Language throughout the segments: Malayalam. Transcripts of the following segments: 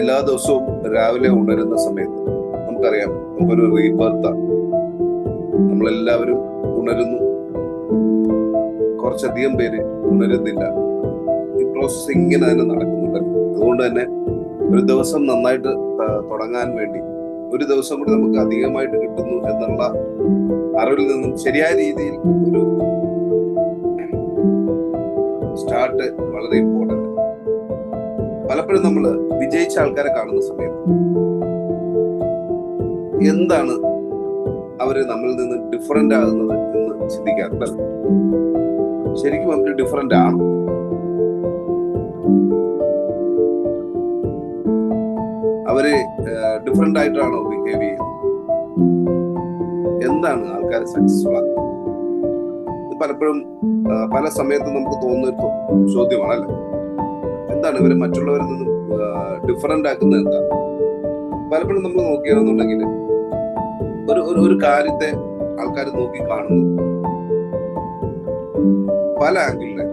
എല്ലാ ദിവസവും രാവിലെ ഉണരുന്ന സമയത്ത് നമുക്കറിയാം നമുക്കൊരു റീബർത്താണ് നമ്മളെല്ലാവരും ഉണരുന്നു. കുറച്ചധികം പേര് ഉണരുന്നില്ല. ഈ പ്രോസസ് ഇങ്ങനെ തന്നെ നടക്കുന്നുണ്ടല്ലോ. അതുകൊണ്ട് തന്നെ ഒരു ദിവസം നന്നായിട്ട് തുടങ്ങാൻ വേണ്ടി ഒരു ദിവസം കൂടി നമുക്ക് അധികമായിട്ട് കിട്ടുന്നു എന്നുള്ള അറിവിൽ നിന്നും ശരിയായ രീതിയിൽ ഒരു സ്റ്റാർട്ട് വളരെ ഇമ്പോർട്ടന്റ് പലപ്പോഴും നമ്മൾ വിജയിച്ച ആൾക്കാരെ കാണുന്ന സമയത്ത് എന്താണ് അവർ നമ്മളിൽ നിന്ന് ഡിഫറെന്റ് ആകുന്നത് എന്ന് ചിന്തിക്കാറുണ്ട്. ശരിക്കും അവർ ഡിഫറെന്റ് ആണ്. അവർ ഡിഫറെന്റ് ആയിട്ടാണോ ബിഹേവ് ചെയ്യുന്നത്? എന്താണ് ആൾക്കാരെ സക്സസ്ഫുൾ ആക്കുന്നത്? ഇത് പലപ്പോഴും പല സമയത്തും നമുക്ക് തോന്നുന്ന ഒരു ചോദ്യമാണല്ലേ എന്താണ് ഇവരെ മറ്റുള്ളവരിൽ നിന്നും ഡിഫറെന്റ് ആക്കുന്നത് എന്താ? പലപ്പോഴും നമ്മൾ നോക്കുകയാണെന്നുണ്ടെങ്കിൽ ഒരു ഒരു ഒരു കാര്യത്തെ ആൾക്കാർ നോക്കി കാണുന്നു. പല ആംഗിളിലെ.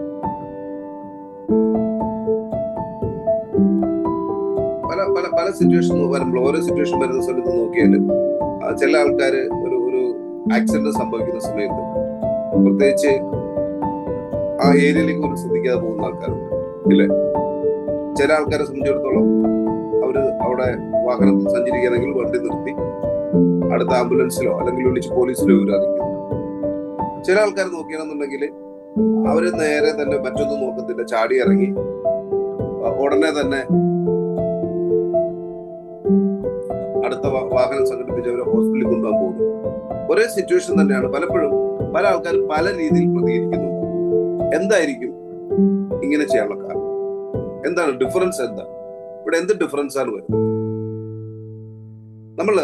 പല പല പല സിറ്റുവേഷൻ വരുമ്പോൾ ഓരോ സിറ്റുവേഷൻ വരുന്ന സമയത്ത് നോക്കിയാൽ ചില ആൾക്കാർ ഒരു ഒരു ആക്സിഡന്റ് സംഭവിക്കുന്ന സമയത്ത് പ്രത്യേകിച്ച് ആ ഏരിയയിലേക്ക് പോലും ശ്രദ്ധിക്കാതെ പോകുന്ന ആൾക്കാരുണ്ട്. ഇല്ലേ? ചില ആൾക്കാരെ സംബന്ധിച്ചിടത്തോളം അവർ അവിടെ വാഹനത്തിൽ സഞ്ചരിക്കുകയാണെങ്കിൽ വണ്ടി നിർത്തി അടുത്ത ആംബുലൻസിലോ അല്ലെങ്കിൽ വിളിച്ച് പോലീസിലോ ഇവർ ചില ആൾക്കാർ നോക്കുകയാണെന്നുണ്ടെങ്കിൽ അവർ നേരെ തന്നെ മറ്റൊന്നും നോക്കത്തില്ല. ചാടി ഇറങ്ങി ഉടനെ തന്നെ അടുത്ത വാഹനം സംഘടിപ്പിച്ച് അവരെ ഹോസ്പിറ്റലിൽ കൊണ്ടുപോകാൻ പോകുന്നു. ഒരേ സിറ്റുവേഷൻ തന്നെയാണ് പലപ്പോഴും പല ആൾക്കാർ പല രീതിയിൽ പ്രതികരിക്കുന്നു എന്തായിരിക്കും ഇങ്ങനെ ചെയ്യാനുള്ള എന്താണ് ഡിഫറൻസ് എന്താ? ഇവിടെ എന്ത് ഡിഫറൻസ് ആണ് വരുന്നത്? നമ്മൾ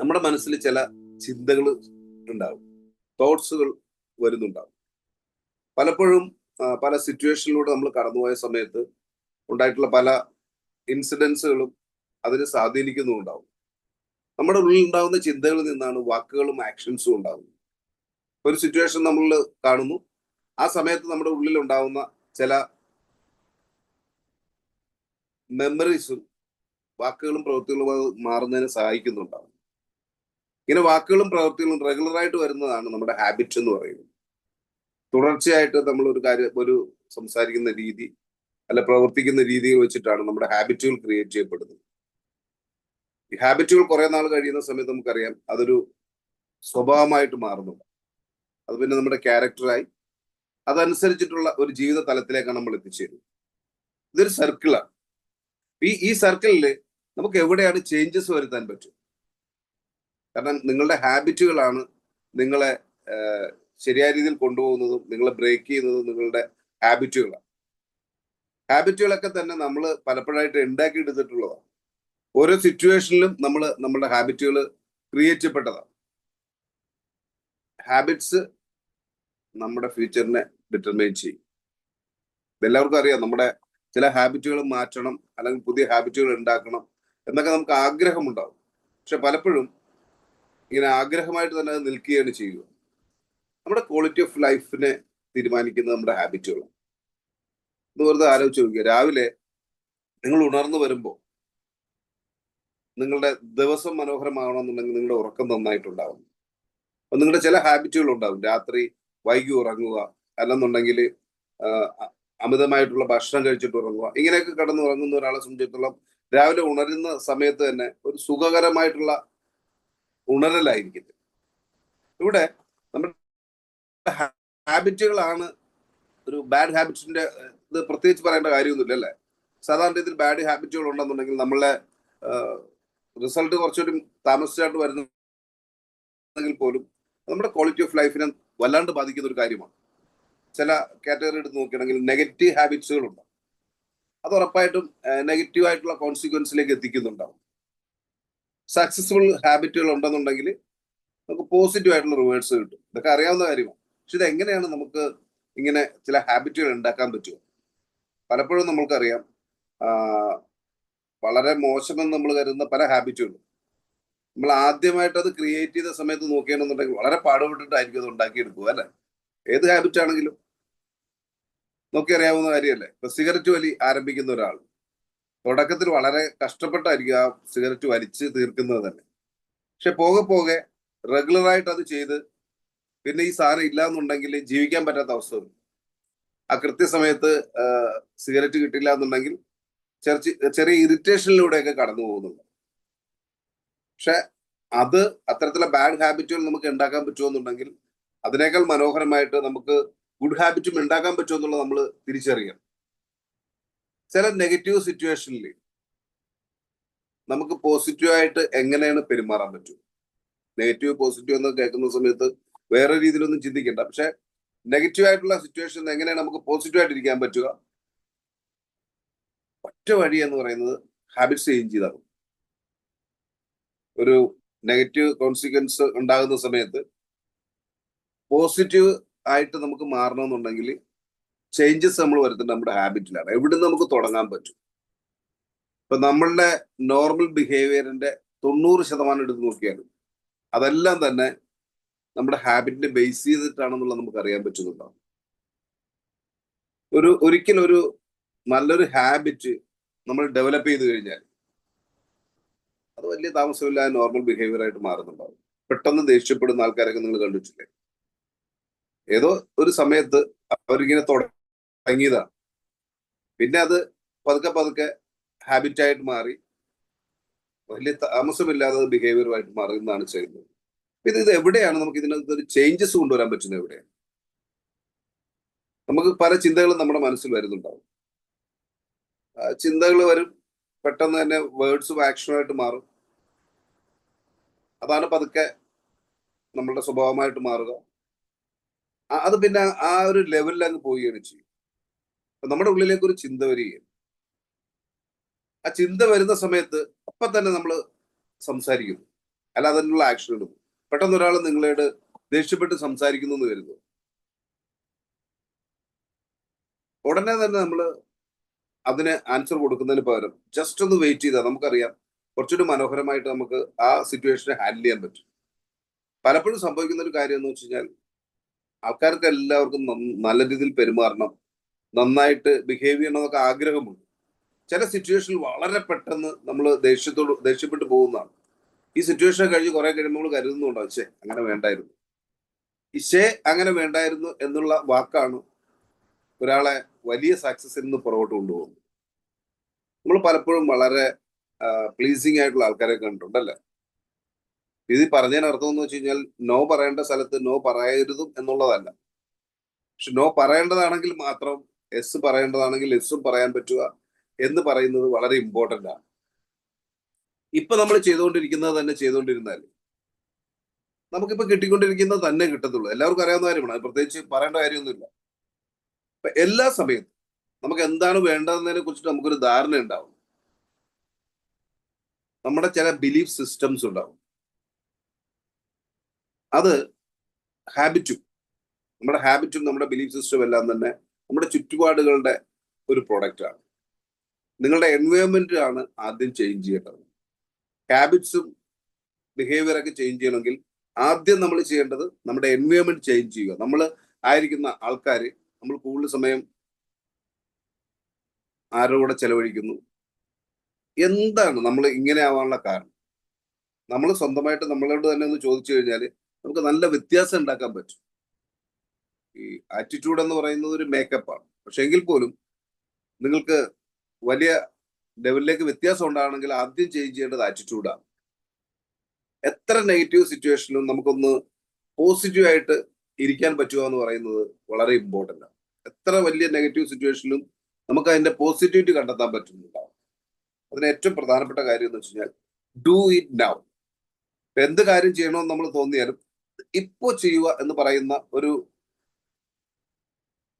നമ്മുടെ മനസ്സിൽ ചില ചിന്തകൾ ഉണ്ടാവും. തോട്ട്സുകൾ വരുന്നുണ്ടാവും. പലപ്പോഴും പല സിറ്റുവേഷനിലൂടെ നമ്മൾ കടന്നുപോയ സമയത്ത് ഉണ്ടായിട്ടുള്ള പല ഇൻസിഡൻസുകളും അതിനെ സ്വാധീനിക്കുന്നുണ്ടാവും നമ്മുടെ ഉള്ളിൽ ഉണ്ടാകുന്ന ചിന്തകളിൽ നിന്നാണ് വാക്കുകളും ആക്ഷൻസും ഉണ്ടാകുന്നത് ഒരു സിറ്റുവേഷൻ നമ്മൾ കാണുന്നു. ആ സമയത്ത് നമ്മുടെ ഉള്ളിൽ ഉണ്ടാകുന്ന ചില മെമ്മറീസും വാക്കുകളും പ്രവൃത്തികളും അത് മാറുന്നതിന് സഹായിക്കുന്നുണ്ടാവും. ഇങ്ങനെ വാക്കുകളും പ്രവൃത്തികളും റെഗുലറായിട്ട് വരുന്നതാണ് നമ്മുടെ ഹാബിറ്റ് എന്ന് പറയുന്നത്. തുടർച്ചയായിട്ട് നമ്മൾ ഒരു കാര്യം ഒരു സംസാരിക്കുന്ന രീതി അല്ല പ്രവർത്തിക്കുന്ന രീതിയിൽ വെച്ചിട്ടാണ് നമ്മുടെ ഹാബിറ്റുകൾ ക്രിയേറ്റ് ചെയ്യപ്പെടുന്നത്. ഈ ഹാബിറ്റുകൾ കുറെ നാൾ കഴിയുന്ന സമയത്ത് നമുക്കറിയാം അതൊരു സ്വഭാവമായിട്ട് മാറുന്നുണ്ട് അത് പിന്നെ നമ്മുടെ ക്യാരക്ടറായി അതനുസരിച്ചിട്ടുള്ള ഒരു ജീവിത തലത്തിലേക്കാണ് നമ്മൾ എത്തിച്ചേരുന്നത്. ഇതൊരു സർക്കിളാണ് ഈ ഈ സർക്കിളിൽ നമുക്ക് എവിടെയാണ് ചേഞ്ചസ് വരുത്താൻ പറ്റും? കാരണം നിങ്ങളുടെ ഹാബിറ്റുകളാണ് നിങ്ങളെ ശരിയായ രീതിയിൽ കൊണ്ടുപോകുന്നതും നിങ്ങളെ ബ്രേക്ക് ചെയ്യുന്നതും നിങ്ങളുടെ ഹാബിറ്റുകളാണ് ഹാബിറ്റുകളൊക്കെ തന്നെ നമ്മൾ പലപ്പോഴായിട്ട് ഉണ്ടാക്കി എടുത്തിട്ടുള്ളതാണ് ഓരോ സിറ്റുവേഷനിലും നമ്മൾ നമ്മുടെ ഹാബിറ്റുകൾ ക്രിയേറ്റ് ചെയ്യപ്പെട്ടതാണ്. ഹാബിറ്റ്സ് നമ്മുടെ ഫ്യൂച്ചറിനെ ഡിറ്റർമൈൻ ചെയ്യും. എല്ലാവർക്കും അറിയാം നമ്മുടെ ചില ഹാബിറ്റുകൾ മാറ്റണം അല്ലെങ്കിൽ പുതിയ ഹാബിറ്റുകൾ ഉണ്ടാക്കണം എന്നൊക്കെ നമുക്ക് ആഗ്രഹമുണ്ടാവും. പക്ഷെ പലപ്പോഴും ഇങ്ങനെ ആഗ്രഹമായിട്ട് തന്നെ അത് നിൽക്കുകയാണ് ചെയ്യുക. നമ്മുടെ ക്വാളിറ്റി ഓഫ് ലൈഫിനെ തീരുമാനിക്കുന്നത് നമ്മുടെ ഹാബിറ്റുകളാണ് എന്ന് വെറുതെ ആലോചിച്ച് നോക്കുക രാവിലെ നിങ്ങൾ ഉണർന്നു വരുമ്പോൾ നിങ്ങളുടെ ദിവസം മനോഹരമാകണമെന്നുണ്ടെങ്കിൽ നിങ്ങളുടെ ഉറക്കം നന്നായിട്ടുണ്ടാവും. അപ്പം നിങ്ങളുടെ ചില ഹാബിറ്റുകൾ ഉണ്ടാവും. രാത്രി വൈകി ഉറങ്ങുക അല്ലെന്നുണ്ടെങ്കിൽ അമിതമായിട്ടുള്ള ഭക്ഷണം കഴിച്ചിട്ട് ഉറങ്ങുക. ഇങ്ങനെയൊക്കെ കടന്നു ഉറങ്ങുന്ന ഒരാളെ സംബന്ധിച്ചിടത്തോളം രാവിലെ ഉണരുന്ന സമയത്ത് തന്നെ ഒരു സുഖകരമായിട്ടുള്ള ഉണരലായിരിക്കില്ല ഇവിടെ നമ്മുടെ ഹാബിറ്റുകളാണ് ഒരു ബാഡ് ഹാബിറ്റ്സിന്റെ ഇത് പ്രത്യേകിച്ച് പറയേണ്ട കാര്യമൊന്നുമില്ല അല്ലേ? സാധാരണ രീതിയിൽ ബാഡ് ഹാബിറ്റുകൾ ഉണ്ടെന്നുണ്ടെങ്കിൽ നമ്മളെ റിസൾട്ട് കുറച്ചൊരു താമസിച്ചായിട്ട് വരുന്നെങ്കിൽ പോലും നമ്മുടെ ക്വാളിറ്റി ഓഫ് ലൈഫിനെ വല്ലാണ്ട് ബാധിക്കുന്ന ഒരു കാര്യമാണ്. ചില കാറ്റഗറി എടുത്ത് നോക്കുകയാണെങ്കിൽ നെഗറ്റീവ് ഹാബിറ്റ്സുകളുണ്ട് അത് ഉറപ്പായിട്ടും നെഗറ്റീവ് ആയിട്ടുള്ള കോൺസിക്വൻസിലേക്ക് എത്തിക്കുന്നുണ്ടാവും. സക്സസ്ഫുൾ ഹാബിറ്റുകൾ ഉണ്ടെന്നുണ്ടെങ്കിൽ നമുക്ക് പോസിറ്റീവ് ആയിട്ടുള്ള റിവേഴ്സ് കിട്ടും. ഇതൊക്കെ അറിയാവുന്ന കാര്യമാണ്. പക്ഷെ ഇത് എങ്ങനെയാണ് നമുക്ക് ഇങ്ങനെ ചില ഹാബിറ്റുകൾ ഉണ്ടാക്കാൻ പറ്റുക? പലപ്പോഴും നമ്മൾക്കറിയാം വളരെ മോശമെന്ന് നമ്മൾ കരുതുന്ന പല ഹാബിറ്റുകളും നമ്മൾ ആദ്യമായിട്ട് അത് ക്രിയേറ്റ് ചെയ്ത സമയത്ത് നോക്കുകയാണെന്നുണ്ടെങ്കിൽ വളരെ പാടുപെട്ടിട്ടായിരിക്കും അത് ഉണ്ടാക്കിയെടുക്കുക അല്ലെ? ഏത് ഹാബിറ്റ് ആണെങ്കിലും. നോക്കി അറിയാവുന്ന കാര്യമല്ലേ? ഇപ്പൊ സിഗരറ്റ് വലി ആരംഭിക്കുന്ന ഒരാൾ. തുടക്കത്തിൽ വളരെ കഷ്ടപ്പെട്ടായിരിക്കും ആ സിഗരറ്റ് വലിച്ച് തീർക്കുന്നത് തന്നെ. പക്ഷെ പോകെ പോകെ റെഗുലർ ആയിട്ട് അത് ചെയ്ത് പിന്നെ ഈ സാധനം ഇല്ലാന്നുണ്ടെങ്കിൽ ജീവിക്കാൻ പറ്റാത്ത അവസ്ഥ വരും. ആ കൃത്യസമയത്ത് സിഗരറ്റ് കിട്ടില്ല എന്നുണ്ടെങ്കിൽ ചെറിയ ചെറിയ ഇറിറ്റേഷനിലൂടെയൊക്കെ കടന്നു പോകുന്നുണ്ട്. പക്ഷെ അത് അത്തരത്തിലുള്ള ബാഡ് ഹാബിറ്റുകൾ നമുക്ക് ഉണ്ടാക്കാൻ പറ്റുമെന്നുണ്ടെങ്കിൽ അതിനേക്കാൾ മനോഹരമായിട്ട് നമുക്ക് ഗുഡ് ഹാബിറ്റും ഉണ്ടാക്കാൻ പറ്റുമെന്നുള്ളത് നമ്മൾ തിരിച്ചറിയണം. ചില നെഗറ്റീവ് സിറ്റുവേഷനിൽ നമുക്ക് പോസിറ്റീവായിട്ട് എങ്ങനെയാണ് പെരുമാറാൻ പറ്റും? നെഗറ്റീവ് പോസിറ്റീവ് എന്ന് കേൾക്കുന്ന സമയത്ത് വേറെ രീതിയിലൊന്നും ചിന്തിക്കണ്ട. പക്ഷെ നെഗറ്റീവ് ആയിട്ടുള്ള സിറ്റുവേഷൻ എങ്ങനെയാണ് നമുക്ക് പോസിറ്റീവ് ആയിട്ട് ഇരിക്കാൻ പറ്റുക? ഒറ്റ വഴി എന്ന് പറയുന്നത് ഹാബിറ്റ്സ് ചേഞ്ച് ചെയ്താകും ഒരു നെഗറ്റീവ് കോൺസിക്വൻസ് ഉണ്ടാകുന്ന സമയത്ത് പോസിറ്റീവ് ആയിട്ട് നമുക്ക് മാറണമെന്നുണ്ടെങ്കിൽ ചേഞ്ചസ് നമ്മൾ വരുത്തുന്നത് നമ്മുടെ ഹാബിറ്റിലാണ് എവിടുന്ന് നമുക്ക് തുടങ്ങാൻ പറ്റും? ഇപ്പൊ നമ്മളുടെ നോർമൽ ബിഹേവിയറിന്റെ തൊണ്ണൂറ് ശതമാനം എടുത്ത് നോക്കിയാലും അതെല്ലാം തന്നെ നമ്മുടെ ഹാബിറ്റിനെ ബേസ് ചെയ്തിട്ടാണെന്നുള്ളത് നമുക്ക് അറിയാൻ പറ്റുന്നുണ്ടാവും. ഒരു ഒരിക്കലും ഒരു നല്ലൊരു ഹാബിറ്റ് നമ്മൾ ഡെവലപ്പ് ചെയ്ത് കഴിഞ്ഞാൽ അത് വലിയ താമസമില്ലാതെ നോർമൽ ബിഹേവിയർ ആയിട്ട് മാറുന്നുണ്ടാവും. പെട്ടെന്ന് ദേഷ്യപ്പെടുന്ന ആൾക്കാരൊക്കെ നിങ്ങൾ കണ്ടിട്ടില്ലേ? ഏതോ ഒരു സമയത്ത് അവരിങ്ങനെ തുടങ്ങിയതാണ് പിന്നെ അത് പതുക്കെ പതുക്കെ ഹാബിറ്റായിട്ട് മാറി. വലിയ താമസമില്ലാതെ ബിഹേവിയറുമായിട്ട് മാറുന്നതാണ് ചെയ്യുന്നത്. ഇത് ഇത് എവിടെയാണ് നമുക്ക് ഇതിനകത്ത് ഒരു ചേഞ്ചസ് കൊണ്ടുവരാൻ പറ്റുന്നത് എവിടെയാണ്? നമുക്ക് പല ചിന്തകളും നമ്മുടെ മനസ്സിൽ വരുന്നുണ്ടാവും. ചിന്തകൾ വരും പെട്ടെന്ന് തന്നെ വേർഡ്സും ആക്ഷനുമായിട്ട് മാറും. അതാണ് പതുക്കെ നമ്മളുടെ സ്വഭാവമായിട്ട് മാറുക. അത് പിന്നെ ആ ഒരു ലെവലിൽ അങ്ങ് പോവുകയാണ് ചെയ്യും. നമ്മുടെ ഉള്ളിലേക്ക് ഒരു ചിന്ത വരികയും ആ ചിന്ത വരുന്ന സമയത്ത് അപ്പൊ തന്നെ നമ്മൾ സംസാരിക്കുന്നു. അല്ല അതിനുള്ള ആക്ഷൻ എടുക്കും പെട്ടെന്ന് ഒരാൾ നിങ്ങളോട് ദേഷ്യപ്പെട്ട് സംസാരിക്കുന്നു എന്ന് കരുതുന്നു ഉടനെ തന്നെ നമ്മൾ അതിന് ആൻസർ കൊടുക്കുന്നതിന് പകരം ജസ്റ്റ് ഒന്ന് വെയിറ്റ് ചെയ്താൽ നമുക്കറിയാം കുറച്ചുകൂടി മനോഹരമായിട്ട് നമുക്ക് ആ സിറ്റുവേഷനെ ഹാൻഡിൽ ചെയ്യാൻ പറ്റും. പലപ്പോഴും സംഭവിക്കുന്ന ഒരു കാര്യം എന്ന് വെച്ച് കഴിഞ്ഞാൽ ആൾക്കാർക്ക് എല്ലാവർക്കും നല്ല രീതിയിൽ പെരുമാറണം നന്നായിട്ട് ബിഹേവ് ചെയ്യണം എന്നൊക്കെ ആഗ്രഹമുണ്ട്. ചില സിറ്റുവേഷനിൽ വളരെ പെട്ടെന്ന് നമ്മൾ ദേഷ്യത്തോട് ദേഷ്യപ്പെട്ട് പോകുന്നതാണ്. ഈ സിറ്റുവേഷൻ കഴിഞ്ഞ് കുറെ കഴിയുമ്പോൾ നമ്മൾ കരുതുന്നുണ്ടാവും ശേ അങ്ങനെ വേണ്ടായിരുന്നു. ഇശേ അങ്ങനെ വേണ്ടായിരുന്നു എന്നുള്ള വാക്കാണ് ഒരാളെ വലിയ സക്സസിൽ നിന്ന് പുറകോട്ട് കൊണ്ടുപോകുന്നത്. നമ്മൾ പലപ്പോഴും വളരെ പ്ലീസിങ് ആയിട്ടുള്ള ആൾക്കാരെ കണ്ടിട്ടുണ്ടല്ലേ ഇത് പറഞ്ഞതിന് അർത്ഥം എന്ന് വെച്ച് കഴിഞ്ഞാൽ നോ പറയേണ്ട സ്ഥലത്ത് നോ പറയരുതും എന്നുള്ളതല്ല. പക്ഷെ നോ പറയേണ്ടതാണെങ്കിൽ മാത്രം എസ് പറയേണ്ടതാണെങ്കിൽ എസ്സും പറയാൻ പറ്റുക എന്ന് പറയുന്നത് വളരെ ഇമ്പോർട്ടന്റ് ആണ്. ഇപ്പൊ നമ്മൾ ചെയ്തുകൊണ്ടിരിക്കുന്നത് തന്നെ ചെയ്തുകൊണ്ടിരുന്നാൽ നമുക്കിപ്പോ കിട്ടിക്കൊണ്ടിരിക്കുന്നത് തന്നെ കിട്ടത്തുള്ളൂ. എല്ലാവർക്കും അറിയാവുന്ന കാര്യമാണ്. പ്രത്യേകിച്ച് പറയേണ്ട കാര്യമൊന്നുമില്ല. ഇപ്പൊ എല്ലാ സമയത്തും നമുക്ക് എന്താണ് വേണ്ടതെന്നതിനെ കുറിച്ചിട്ട് നമുക്കൊരു ധാരണ ഉണ്ടാവും നമ്മുടെ ചില ബിലീഫ് സിസ്റ്റംസ് ഉണ്ടാവും. അത് ഹാബിറ്റും നമ്മുടെ ഹാബിറ്റും നമ്മുടെ ബിലീഫ് സിസ്റ്റവും എല്ലാം തന്നെ നമ്മുടെ ചുറ്റുപാടുകളുടെ ഒരു പ്രൊഡക്റ്റാണ് നിങ്ങളുടെ എൻവയോൺമെന്റ് ആണ് ആദ്യം ചേഞ്ച് ചെയ്യേണ്ടത്. ഹാബിറ്റ്സും ബിഹേവിയറൊക്കെ ചേഞ്ച് ചെയ്യണമെങ്കിൽ ആദ്യം നമ്മൾ ചെയ്യേണ്ടത് നമ്മുടെ എൻവയോൺമെന്റ് ചേഞ്ച് ചെയ്യുക. നമ്മൾ ആയിരിക്കുന്ന ആൾക്കാർ നമ്മൾ കൂടുതൽ സമയം ആരോടെ ചെലവഴിക്കുന്നു? എന്താണ് നമ്മൾ ഇങ്ങനെ ആവാനുള്ള കാരണം? നമ്മൾ സ്വന്തമായിട്ട് നമ്മളോട് തന്നെ ഒന്ന് ചോദിച്ചു കഴിഞ്ഞാൽ നമുക്ക് നല്ല വ്യത്യാസം ഉണ്ടാക്കാൻ പറ്റും. ഈ ആറ്റിറ്റ്യൂഡ് എന്ന് പറയുന്നത് ഒരു മേക്കപ്പാണ് പക്ഷെ എങ്കിൽ പോലും നിങ്ങൾക്ക് വലിയ ലെവലിലേക്ക് വ്യത്യാസം ഉണ്ടാകണമെങ്കിൽ ആദ്യം ചേഞ്ച് ചെയ്യേണ്ടത് ആറ്റിറ്റ്യൂഡാണ് എത്ര നെഗറ്റീവ് സിറ്റുവേഷനിലും നമുക്കൊന്ന് പോസിറ്റീവായിട്ട് ഇരിക്കാൻ പറ്റുക എന്ന് പറയുന്നത് വളരെ ഇമ്പോർട്ടന്റ് ആണ്. എത്ര വലിയ നെഗറ്റീവ് സിറ്റുവേഷനിലും നമുക്ക് അതിന്റെ പോസിറ്റിവിറ്റി കണ്ടെത്താൻ പറ്റുന്നുണ്ടാവും. അതിന് ഏറ്റവും പ്രധാനപ്പെട്ട കാര്യം എന്ന് വെച്ച് കഴിഞ്ഞാൽ ഡു ഇറ്റ് നൗ എന്ത് കാര്യം ചെയ്യണമെന്ന് നമ്മൾ തോന്നിയാലും ഇപ്പോ ചെയ്യുക എന്ന് പറയുന്ന ഒരു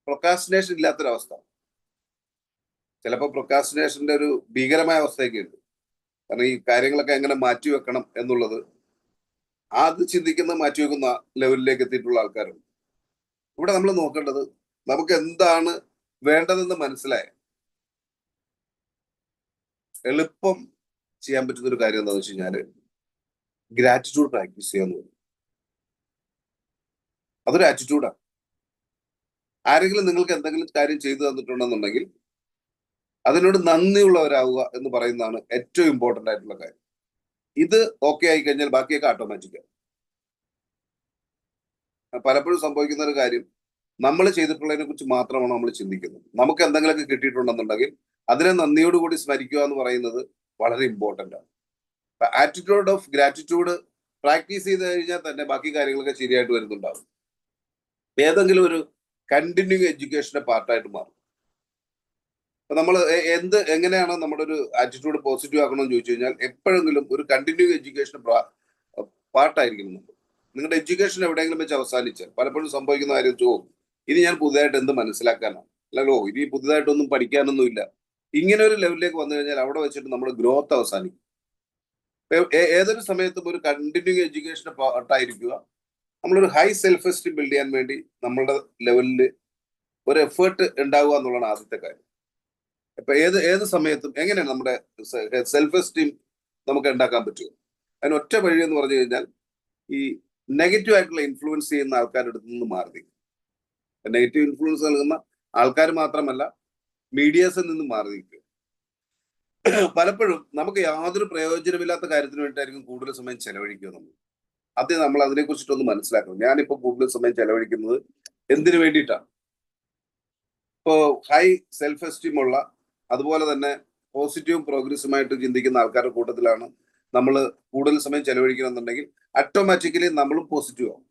പ്രൊക്കാസിനേഷൻ ഇല്ലാത്തൊരവസ്ഥ. ചിലപ്പോൾ പ്രൊക്കാസിനേഷന്റെ ഒരു ഭീകരമായ അവസ്ഥയൊക്കെ ഉണ്ട്. കാരണം ഈ കാര്യങ്ങളൊക്കെ എങ്ങനെ മാറ്റി വെക്കണം എന്നുള്ളത് അത് ചിന്തിക്കുന്ന മാറ്റി വെക്കുന്ന ലെവലിലേക്ക് എത്തിയിട്ടുള്ള ആൾക്കാരുണ്ട്. ഇവിടെ നമ്മൾ നോക്കേണ്ടത് നമുക്ക് എന്താണ് വേണ്ടതെന്ന് മനസ്സിലായ എളുപ്പം ചെയ്യാൻ പറ്റുന്ന ഒരു കാര്യം എന്താണെന്ന് വെച്ച് കഴിഞ്ഞാൽ ഗ്രാറ്റിറ്റ്യൂഡ് പ്രാക്ടീസ് ചെയ്യാന്ന് പറയും. അതൊരു ആറ്റിറ്റ്യൂഡാണ് ആരെങ്കിലും നിങ്ങൾക്ക് എന്തെങ്കിലും കാര്യം ചെയ്തു തന്നിട്ടുണ്ടെന്നുണ്ടെങ്കിൽ അതിനോട് നന്ദിയുള്ളവരാവുക എന്ന് പറയുന്നതാണ് ഏറ്റവും ഇമ്പോർട്ടന്റ് ആയിട്ടുള്ള കാര്യം. ഇത് ഓക്കെ ആയി കഴിഞ്ഞാൽ ബാക്കിയൊക്കെ ഓട്ടോമാറ്റിക്കാണ് പലപ്പോഴും സംഭവിക്കുന്ന ഒരു കാര്യം നമ്മൾ ചെയ്തിട്ടുള്ളതിനെ കുറിച്ച് മാത്രമാണ് നമ്മൾ ചിന്തിക്കുന്നത്. നമുക്ക് എന്തെങ്കിലുമൊക്കെ കിട്ടിയിട്ടുണ്ടെന്നുണ്ടെങ്കിൽ അതിനെ നന്ദിയോടുകൂടി സ്മരിക്കുക എന്ന് പറയുന്നത് വളരെ ഇമ്പോർട്ടന്റ് ആണ്. ആറ്റിറ്റ്യൂഡ് ഓഫ് ഗ്രാറ്റിറ്റ്യൂഡ് പ്രാക്ടീസ് ചെയ്ത് കഴിഞ്ഞാൽ തന്നെ ബാക്കി കാര്യങ്ങളൊക്കെ ശരിയായിട്ട് വരുന്നുണ്ടാവും. ഏതെങ്കിലും ഒരു കണ്ടിന്യൂ എഡ്യൂക്കേഷന്റെ പാർട്ടായിട്ട് മാറും. അപ്പൊ നമ്മൾ എന്ത് എങ്ങനെയാണ് നമ്മുടെ ഒരു ആറ്റിറ്റ്യൂഡ് പോസിറ്റീവ് ആക്കണമെന്ന് ചോദിച്ചു കഴിഞ്ഞാൽ എപ്പോഴെങ്കിലും ഒരു കണ്ടിന്യൂ എഡ്യൂക്കേഷൻ പാർട്ടായിരിക്കണം നമ്മൾ. നിങ്ങളുടെ എഡ്യൂക്കേഷൻ എവിടെയെങ്കിലും വെച്ച് അവസാനിച്ചാൽ പലപ്പോഴും സംഭവിക്കുന്ന കാര്യം ചോദിക്കും ഇനി ഞാൻ പുതുതായിട്ട് എന്ത് മനസ്സിലാക്കാനാണ്? അല്ലല്ലോ ഇനി പുതുതായിട്ടൊന്നും പഠിക്കാനൊന്നും ഇല്ല ഇങ്ങനെ ഒരു ലെവലിലേക്ക് വന്നു കഴിഞ്ഞാൽ അവിടെ വെച്ചിട്ട് നമ്മുടെ ഗ്രോത്ത് അവസാനിക്കും. ഏതൊരു സമയത്തും ഒരു കണ്ടിന്യൂ എഡ്യൂക്കേഷൻ പാർട്ടായിരിക്കുക. നമ്മളൊരു ഹൈ സെൽഫ് എസ്റ്റീം ബിൽഡ് ചെയ്യാൻ വേണ്ടി നമ്മളുടെ ലെവലിൽ ഒരു എഫേർട്ട് ഉണ്ടാവുക എന്നുള്ളതാണ് ആദ്യത്തെ കാര്യം. ഇപ്പൊ ഏത് ഏത് സമയത്തും എങ്ങനെയാണ് നമ്മുടെ സെൽഫ് എസ്റ്റീം നമുക്ക് ഉണ്ടാക്കാൻ പറ്റുക? അതിന് ഒറ്റ വഴി എന്ന് പറഞ്ഞു കഴിഞ്ഞാൽ ഈ നെഗറ്റീവ് ആയിട്ടുള്ള ഇൻഫ്ലുവൻസ് ചെയ്യുന്ന ആൾക്കാരുടെ അടുത്ത് നിന്ന് മാറി നിൽക്കും നെഗറ്റീവ് ഇൻഫ്ലുവൻസ് നൽകുന്ന ആൾക്കാർ മാത്രമല്ല മീഡിയാസിൽ നിന്ന് മാറി നിൽക്കുക. പലപ്പോഴും നമുക്ക് യാതൊരു പ്രയോജനമില്ലാത്ത കാര്യത്തിന് വേണ്ടിയിട്ടായിരിക്കും കൂടുതൽ സമയം ചെലവഴിക്കുക നമ്മൾ. ആദ്യം നമ്മൾ അതിനെ കുറിച്ചിട്ടൊന്ന് മനസ്സിലാക്കണം. ഞാനിപ്പോ കൂടുതൽ സമയം ചെലവഴിക്കുന്നത് എന്തിനു വേണ്ടിയിട്ടാണ്? ഇപ്പോ ഹൈ സെൽഫ് എസ്റ്റീം ഉള്ള അതുപോലെ തന്നെ പോസിറ്റീവും പ്രോഗ്രസീവുമായിട്ട് ചിന്തിക്കുന്ന ആൾക്കാരുടെ കൂട്ടത്തിലാണ് നമ്മൾ കൂടുതൽ സമയം ചെലവഴിക്കണമെന്നുണ്ടെങ്കിൽ ഓട്ടോമാറ്റിക്കലി നമ്മളും പോസിറ്റീവ് ആവും.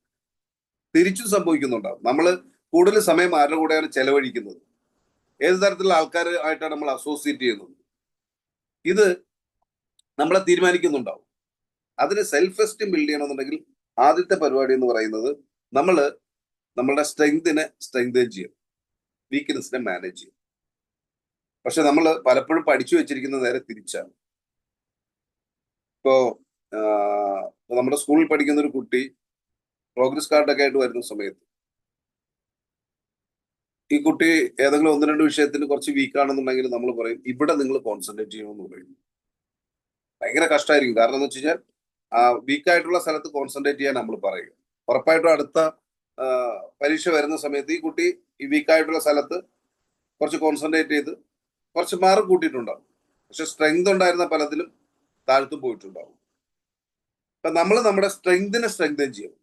തിരിച്ചും സംഭവിക്കുന്നുണ്ടാവും. നമ്മൾ കൂടുതൽ സമയം ആരുടെ കൂടെയാണ് ചെലവഴിക്കുന്നത്? ഏത് തരത്തിലുള്ള ആൾക്കാരുമായിട്ടാണ് നമ്മൾ അസോസിയേറ്റ് ചെയ്യുന്നത്? ഇത് നമ്മളെ തീരുമാനിക്കുന്നുണ്ടാവും. അതിന് സെൽഫ് എസ്റ്റീം ബിൽഡ് ചെയ്യണമെന്നുണ്ടെങ്കിൽ ആദ്യത്തെ പരിപാടി എന്ന് പറയുന്നത് നമ്മൾ നമ്മളുടെ സ്ട്രെങ്തിനെ സ്ട്രെങ്തൻ ചെയ്യും വീക്ക്നെസ്സിനെ മാനേജ് ചെയ്യും പക്ഷെ നമ്മൾ പലപ്പോഴും പഠിച്ചു വെച്ചിരിക്കുന്ന നേരെ തിരിച്ചാണ്. ഇപ്പോ നമ്മുടെ സ്കൂളിൽ പഠിക്കുന്ന ഒരു കുട്ടി പ്രോഗ്രസ് കാർഡൊക്കെ ആയിട്ട് വരുന്ന സമയത്ത് ഈ കുട്ടി ഏതെങ്കിലും ഒന്ന് രണ്ട് വിഷയത്തിന് കുറച്ച് വീക്കാണെന്നുണ്ടെങ്കിൽ നമ്മൾ പറയും ഇവിടെ നിങ്ങൾ കോൺസെൻട്രേറ്റ് ചെയ്യണമെന്ന് പറയും. ഭയങ്കര കഷ്ടമായിരിക്കും കാരണം എന്ന് വെച്ച് കഴിഞ്ഞാൽ ആ വീക്ക് ആയിട്ടുള്ള സ്ഥലത്ത് കോൺസെൻട്രേറ്റ് ചെയ്യാൻ നമ്മൾ പറയുക. ഉറപ്പായിട്ടും അടുത്ത പരീക്ഷ വരുന്ന സമയത്ത് ഈ കുട്ടി ഈ വീക്കായിട്ടുള്ള സ്ഥലത്ത് കുറച്ച് കോൺസെൻട്രേറ്റ് ചെയ്ത് കുറച്ച് മാർക്ക് കൂട്ടിയിട്ടുണ്ടാവും. പക്ഷെ സ്ട്രെങ്ത് ഉണ്ടായിരുന്ന പലതിലും താഴ്ത്തും പോയിട്ടുണ്ടാവും. അപ്പൊ നമ്മൾ നമ്മുടെ സ്ട്രെങ്തിനെ സ്ട്രെങ്തൻ ചെയ്യും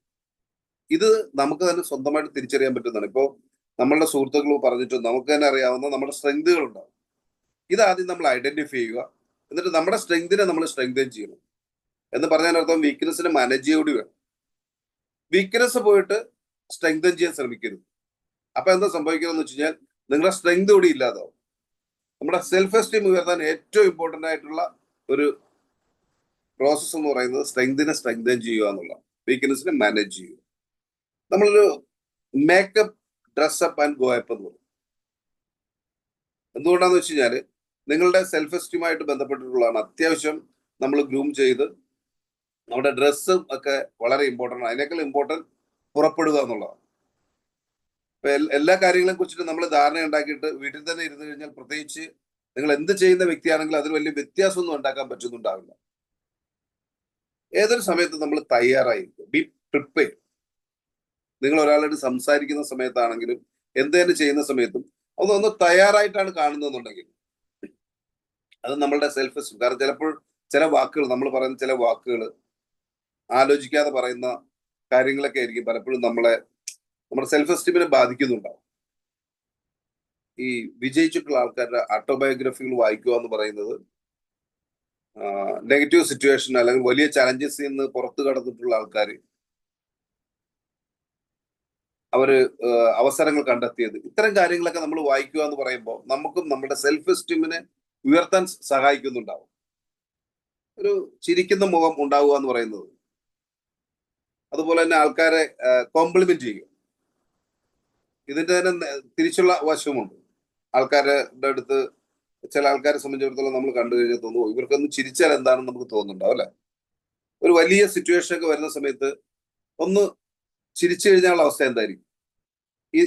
ഇത് നമുക്ക് തന്നെ സ്വന്തമായിട്ട് തിരിച്ചറിയാൻ പറ്റുന്നതാണ്. ഇപ്പോൾ നമ്മളുടെ സുഹൃത്തുക്കൾ പറഞ്ഞിട്ട് നമുക്ക് തന്നെ അറിയാവുന്ന നമ്മുടെ സ്ട്രെങ്തുകൾ ഉണ്ടാവും. ഇതാദ്യം നമ്മൾ ഐഡന്റിഫൈ ചെയ്യുക. എന്നിട്ട് നമ്മുടെ സ്ട്രെങ്തിനെ നമ്മൾ സ്ട്രെങ്തൻ ചെയ്യണം. എന്ന് പറഞ്ഞതിനർത്ഥം വീക്ക്നെസ്സിനെ മാനേജ് ചെയ്യൂടി വേണം. വീക്ക്നെസ് പോയിട്ട് സ്ട്രെങ്തൻ ചെയ്യാൻ ശ്രമിക്കരുത്. അപ്പൊ എന്താ സംഭവിക്കുന്നത് വെച്ച് കഴിഞ്ഞാൽ നിങ്ങളുടെ സ്ട്രെങ്ത് കൂടി ഇല്ലാതാവും. നമ്മുടെ സെൽഫ് എസ്റ്റീം ഉയർത്താൻ ഏറ്റവും ഇമ്പോർട്ടന്റ് ആയിട്ടുള്ള ഒരു പ്രോസസ്സ് എന്ന് പറയുന്നത് സ്ട്രെങ്തിനെ സ്ട്രെങ്തൻ ചെയ്യുക എന്നുള്ള വീക്ക്നെസ്സിനെ മാനേജ് ചെയ്യുക. നമ്മളൊരു മേക്കപ്പ് ഡ്രസ്സപ്പ് ആൻഡ് ഗോയപ്പ് എന്ന് പറയും. എന്തുകൊണ്ടാന്ന് വെച്ച് കഴിഞ്ഞാൽ നിങ്ങളുടെ സെൽഫ് എസ്റ്റീമായിട്ട് ബന്ധപ്പെട്ടിട്ടുള്ളതാണ് അത്യാവശ്യം നമ്മൾ ഗ്രൂം ചെയ്ത് നമ്മുടെ ഡ്രസ്സും ഒക്കെ വളരെ ഇമ്പോർട്ടന്റ് ആണ്. അതിനേക്കാൾ ഇമ്പോർട്ടന്റ് പുറപ്പെടുക എന്നുള്ളതാണ്. എല്ലാ കാര്യങ്ങളെ കുറിച്ചിട്ട് നമ്മൾ ധാരണ ഉണ്ടാക്കിയിട്ട് വീട്ടിൽ തന്നെ ഇരുന്ന് കഴിഞ്ഞാൽ പ്രത്യേകിച്ച് നിങ്ങൾ എന്ത് ചെയ്യുന്ന വ്യക്തിയാണെങ്കിലും അതിൽ വലിയ വ്യത്യാസമൊന്നും ഉണ്ടാക്കാൻ പറ്റുന്നുണ്ടാവില്ല. ഏതൊരു സമയത്തും നമ്മൾ തയ്യാറായിരിക്കും. ബി പ്രിപ്പയർ നിങ്ങൾ ഒരാളോട് സംസാരിക്കുന്ന സമയത്താണെങ്കിലും എന്തേലും ചെയ്യുന്ന സമയത്തും ഒന്ന് തയ്യാറായിട്ടാണ് കാണുന്നതെന്നുണ്ടെങ്കിൽ അത് നമ്മളുടെ സെൽഫ് കാരണം ചിലപ്പോൾ ചില വാക്കുകൾ നമ്മൾ പറയുന്ന ചില വാക്കുകൾ ആലോചിക്കാതെ പറയുന്ന കാര്യങ്ങളൊക്കെ ആയിരിക്കും പലപ്പോഴും നമ്മളെ നമ്മുടെ സെൽഫ് എസ്റ്റീമിനെ ബാധിക്കുന്നുണ്ടാവും. ഈ വിജയിച്ചിട്ടുള്ള ആൾക്കാരുടെ ഓട്ടോബയോഗ്രഫികൾ വായിക്കുക എന്ന് പറയുന്നത് നെഗറ്റീവ് സിറ്റുവേഷൻ അല്ലെങ്കിൽ വലിയ ചലഞ്ചസിൽ നിന്ന് പുറത്തു കടന്നിട്ടുള്ള ആൾക്കാർ അവർ അവസരങ്ങൾ കണ്ടെത്തിയത്. ഇത്തരം കാര്യങ്ങളൊക്കെ നമ്മൾ വായിക്കുക എന്ന് പറയുമ്പോൾ നമുക്കും നമ്മുടെ സെൽഫ് എസ്റ്റീമിനെ ഉയർത്താൻ സഹായിക്കുന്നുണ്ടാവും. ഒരു ചിരിക്കുന്ന മുഖം ഉണ്ടാവുക എന്ന് പറയുന്നത് അതുപോലെ തന്നെ ആൾക്കാരെ കോംപ്ലിമെന്റ് ചെയ്യുക ഇതിന്റെ തന്നെ തിരിച്ചുള്ള വശവുമുണ്ട് ആൾക്കാരുടെ അടുത്ത് ചില ആൾക്കാരെ സംബന്ധിച്ചിടത്തോളം നമ്മൾ കണ്ടു കഴിഞ്ഞാൽ തോന്നുന്നു ഇവർക്കൊന്ന് ചിരിച്ചാൽ എന്താണെന്ന് നമുക്ക് തോന്നുന്നുണ്ടാവും അല്ലെ? ഒരു വലിയ സിറ്റുവേഷൻ ഒക്കെ വരുന്ന സമയത്ത് ഒന്ന് ചിരിച്ചു കഴിഞ്ഞാലുള്ള അവസ്ഥ എന്തായിരിക്കും?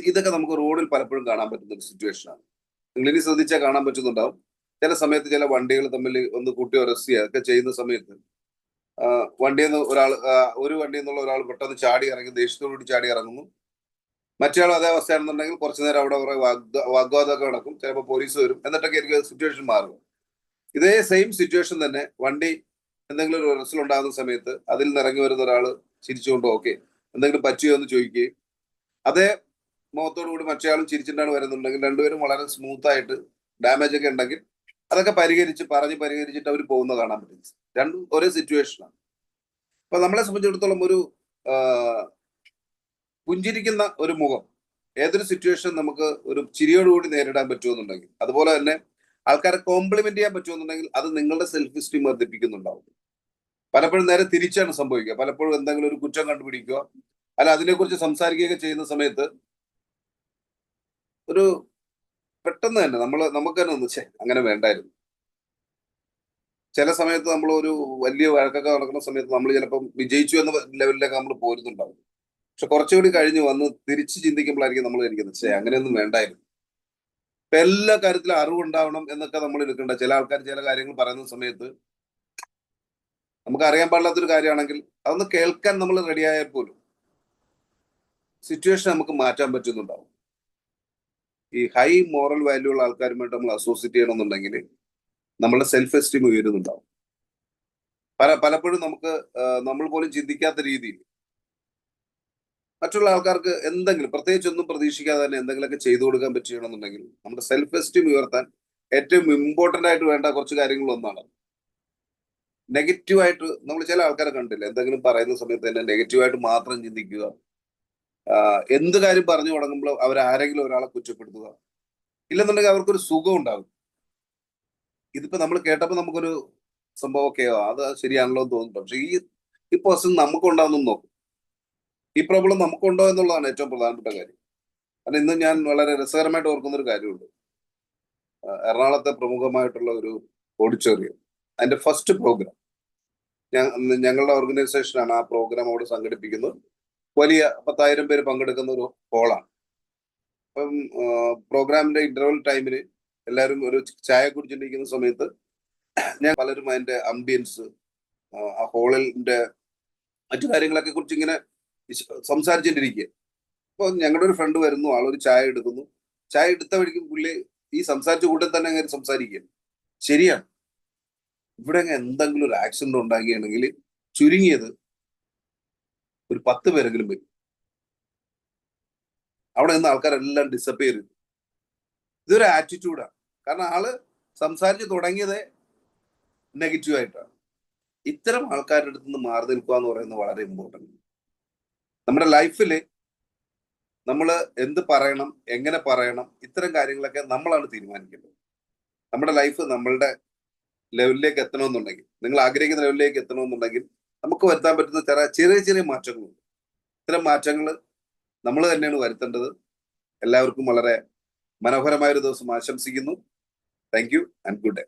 ഇതൊക്കെ നമുക്ക് റോഡിൽ പലപ്പോഴും കാണാൻ പറ്റുന്ന ഒരു സിറ്റുവേഷനാണ് നിങ്ങൾ ഇനി ശ്രദ്ധിച്ചാൽ കാണാൻ പറ്റുന്നുണ്ടാവും. ചില സമയത്ത് ചില വണ്ടികൾ തമ്മിൽ ഒന്ന് കൂട്ടി ഉരസിയ ഒക്കെ ചെയ്യുന്ന സമയത്ത് വണ്ടിയിൽ നിന്ന് ഒരാൾ ഒരു വണ്ടിയിൽ നിന്നുള്ള ഒരാൾ പെട്ടെന്ന് ചാടി ഇറങ്ങി ദേഷ്യത്തോടുകൂടി ചാടി ഇറങ്ങുന്നു. മറ്റേ അതേ അവസ്ഥയാണെന്നുണ്ടെങ്കിൽ കുറച്ചു നേരം അവിടെ കുറെ വാഗ്വാദമൊക്കെ നടക്കും. ചിലപ്പോൾ പോലീസ് വരും. എന്നിട്ടൊക്കെ എനിക്ക് സിറ്റുവേഷൻ മാറും ഇതേ സെയിം സിറ്റുവേഷൻ തന്നെ വണ്ടി എന്തെങ്കിലും ഒരു റിസൽ ഉണ്ടാകുന്ന സമയത്ത് അതിൽ നിന്ന് ഇറങ്ങി വരുന്ന ഒരാൾ ചിരിച്ചുകൊണ്ട് ഓക്കെ എന്തെങ്കിലും പറ്റിയോ എന്ന് ചോദിക്കുകയും അതേ മുഖത്തോടു കൂടി മറ്റേയാളും ചിരിച്ചിട്ടാണ് വരുന്നുണ്ടെങ്കിൽ രണ്ടുപേരും വളരെ സ്മൂത്ത് ആയിട്ട് ഡാമേജ് ഒക്കെ ഉണ്ടെങ്കിൽ അതൊക്കെ പരിഹരിച്ച് പറഞ്ഞ് പരിഹരിച്ചിട്ട് അവർ പോകുന്ന കാണാൻ പറ്റും. രണ്ടും ഒരേ സിറ്റുവേഷനാണ് അപ്പൊ നമ്മളെ സംബന്ധിച്ചിടത്തോളം ഒരു പുഞ്ചിരിക്കുന്ന ഒരു മുഖം ഏതൊരു സിറ്റുവേഷൻ നമുക്ക് ഒരു ചിരിയോടുകൂടി നേരിടാൻ പറ്റുമെന്നുണ്ടെങ്കിൽ അതുപോലെ തന്നെ ആൾക്കാരെ കോംപ്ലിമെന്റ് ചെയ്യാൻ പറ്റുമെന്നുണ്ടെങ്കിൽ അത് നിങ്ങളുടെ സെൽഫ് എസ്റ്റീം വർദ്ധിപ്പിക്കുന്നുണ്ടാവും. പലപ്പോഴും നേരെ തിരിച്ചാണ് സംഭവിക്കുക. പലപ്പോഴും എന്തെങ്കിലും ഒരു കുറ്റം കണ്ടുപിടിക്കുക അല്ല അതിനെക്കുറിച്ച് സംസാരിക്കുകയൊക്കെ ചെയ്യുന്ന സമയത്ത് ഒരു പെട്ടെന്ന് തന്നെ നമ്മൾ നമുക്ക് തന്നെ ഒന്ന് അങ്ങനെ വേണ്ടായിരുന്നു. ചില സമയത്ത് നമ്മൾ ഒരു വലിയ വഴക്കൊക്കെ നടക്കുന്ന സമയത്ത് നമ്മൾ ചിലപ്പം വിജയിച്ചു എന്ന ലെവലിലൊക്കെ നമ്മൾ പോരുന്നുണ്ടാവും. പക്ഷെ കുറച്ചുകൂടി കഴിഞ്ഞ് വന്ന് തിരിച്ച് ചിന്തിക്കുമ്പോഴായിരിക്കും നമ്മൾ ഇരിക്കുന്നത് പക്ഷേ അങ്ങനെയൊന്നും വേണ്ടായിരുന്നു. ഇപ്പൊ എല്ലാ കാര്യത്തിലും അറിവുണ്ടാവണം എന്നൊക്കെ നമ്മൾ എടുക്കേണ്ട. ചില ആൾക്കാർ ചില കാര്യങ്ങൾ പറയുന്ന സമയത്ത് നമുക്ക് അറിയാൻ പാടില്ലാത്തൊരു കാര്യമാണെങ്കിൽ അതൊന്ന് കേൾക്കാൻ നമ്മൾ റെഡിയായാൽ പോലും സിറ്റുവേഷൻ നമുക്ക് മാറ്റാൻ പറ്റുന്നുണ്ടാവും. ഈ ഹൈ മോറൽ വാല്യൂ ഉള്ള ആൾക്കാരുമായിട്ട് നമ്മൾ അസോസിയേറ്റ് ചെയ്യണമെന്നുണ്ടെങ്കിൽ നമ്മളുടെ സെൽഫ് എസ്റ്റീം ഉയരുന്നുണ്ടാവും. പല പലപ്പോഴും നമുക്ക് നമ്മൾ പോലും ചിന്തിക്കാത്ത രീതിയിൽ മറ്റുള്ള ആൾക്കാർക്ക് എന്തെങ്കിലും പ്രത്യേകിച്ച് ഒന്നും പ്രതീക്ഷിക്കാതെ തന്നെ എന്തെങ്കിലുമൊക്കെ ചെയ്തു കൊടുക്കാൻ പറ്റുകയാണെന്നുണ്ടെങ്കിൽ നമ്മുടെ സെൽഫ് എസ്റ്റീം ഉയർത്താൻ ഏറ്റവും ഇമ്പോർട്ടന്റ് ആയിട്ട് വേണ്ട കുറച്ച് കാര്യങ്ങൾ ഒന്നാണ് നെഗറ്റീവായിട്ട് നമ്മൾ ചില ആൾക്കാരെ കണ്ടില്ല? എന്തെങ്കിലും പറയുന്ന സമയത്ത് തന്നെ നെഗറ്റീവായിട്ട് മാത്രം ചിന്തിക്കുക. എന്ത് കാര്യം പറഞ്ഞു തുടങ്ങുമ്പോൾ അവരാരെങ്കിലും ഒരാളെ കുറ്റപ്പെടുത്തുക. ഇല്ലെന്നുണ്ടെങ്കിൽ അവർക്കൊരു സുഖം ഉണ്ടാകും ഇതിപ്പോ നമ്മൾ കേട്ടപ്പോൾ നമുക്കൊരു സംഭവം ഒക്കെ അത് ശരിയാണല്ലോ എന്ന് തോന്നുന്നു. പക്ഷെ ഈ ഈ പേഴ്സൺ നമുക്കുണ്ടാകുന്നു നോക്കും. ഈ പ്രോബ്ലം നമുക്കുണ്ടോ എന്നുള്ളതാണ് ഏറ്റവും പ്രധാനപ്പെട്ട കാര്യം. കാരണം ഇന്ന് ഞാൻ വളരെ രസകരമായിട്ട് ഓർക്കുന്ന ഒരു കാര്യമുണ്ട് എറണാകുളത്തെ പ്രമുഖമായിട്ടുള്ള ഒരു ഓഡിറ്റോറിയം. അതിന്റെ ഫസ്റ്റ് പ്രോഗ്രാം ഞങ്ങളുടെ ഓർഗനൈസേഷനാണ് ആ പ്രോഗ്രാം അവിടെ സംഘടിപ്പിക്കുന്നത്. വലിയ പത്തായിരം പേര് പങ്കെടുക്കുന്ന ഒരു ഹോളാണ് അപ്പം പ്രോഗ്രാമിന്റെ ഇന്റർവൽ ടൈമിന് എല്ലാവരും ഒരു ചായ കുടിച്ചിട്ടിരിക്കുന്ന സമയത്ത് ഞാൻ പലരും അതിന്റെ അംബിയൻസ് ആ ഹോളിന്റെ മറ്റു കാര്യങ്ങളൊക്കെ കുറിച്ച് ഇങ്ങനെ സംസാരിച്ചിട്ടിരിക്കുക അപ്പൊ ഞങ്ങളുടെ ഒരു ഫ്രണ്ട് വരുന്നു ആളൊരു ചായ എടുക്കുന്നു. ചായ എടുത്ത വഴിക്കും പുള്ളി ഈ സംസാരിച്ച കൂട്ടം തന്നെ അങ്ങനെ സംസാരിക്കുക ശരിയാണ് ഇവിടെ എന്തെങ്കിലും ഒരു ആക്സിഡന്റ് ഉണ്ടാക്കിയാണെങ്കിൽ ചുരുങ്ങിയത് ഒരു പത്ത് പേരെങ്കിലും വരും. അവിടെ നിന്ന് ആൾക്കാരെല്ലാം ഡിസപ്പിയർ ചെയ്തു. ഇതൊരു ആറ്റിറ്റ്യൂഡാണ് കാരണം ആൾ സംസാരിച്ച് തുടങ്ങിയത് നെഗറ്റീവ് ആയിട്ടാണ്. ഇത്തരം ആൾക്കാരുടെ അടുത്ത് നിന്ന് മാറി നിൽക്കുക എന്ന് പറയുന്നത് വളരെ ഇമ്പോർട്ടന്റ് നമ്മുടെ ലൈഫിൽ നമ്മൾ എന്ത് പറയണം എങ്ങനെ പറയണം ഇത്തരം കാര്യങ്ങളൊക്കെ നമ്മളാണ് തീരുമാനിക്കേണ്ടത്. നമ്മുടെ ലൈഫ് നമ്മളുടെ ലെവലിലേക്ക് എത്തണമെന്നുണ്ടെങ്കിൽ നിങ്ങൾ ആഗ്രഹിക്കുന്ന ലെവലിലേക്ക് എത്തണമെന്നുണ്ടെങ്കിൽ നമുക്ക് വരുത്താൻ പറ്റുന്ന ചില ചെറിയ ചെറിയ മാറ്റങ്ങളുണ്ട്. ഇത്തരം മാറ്റങ്ങൾ നമ്മൾ തന്നെയാണ് വരുത്തേണ്ടത്. എല്ലാവർക്കും വളരെ മനോഹരമായൊരു ദിവസം ആശംസിക്കുന്നു. Thank you and good day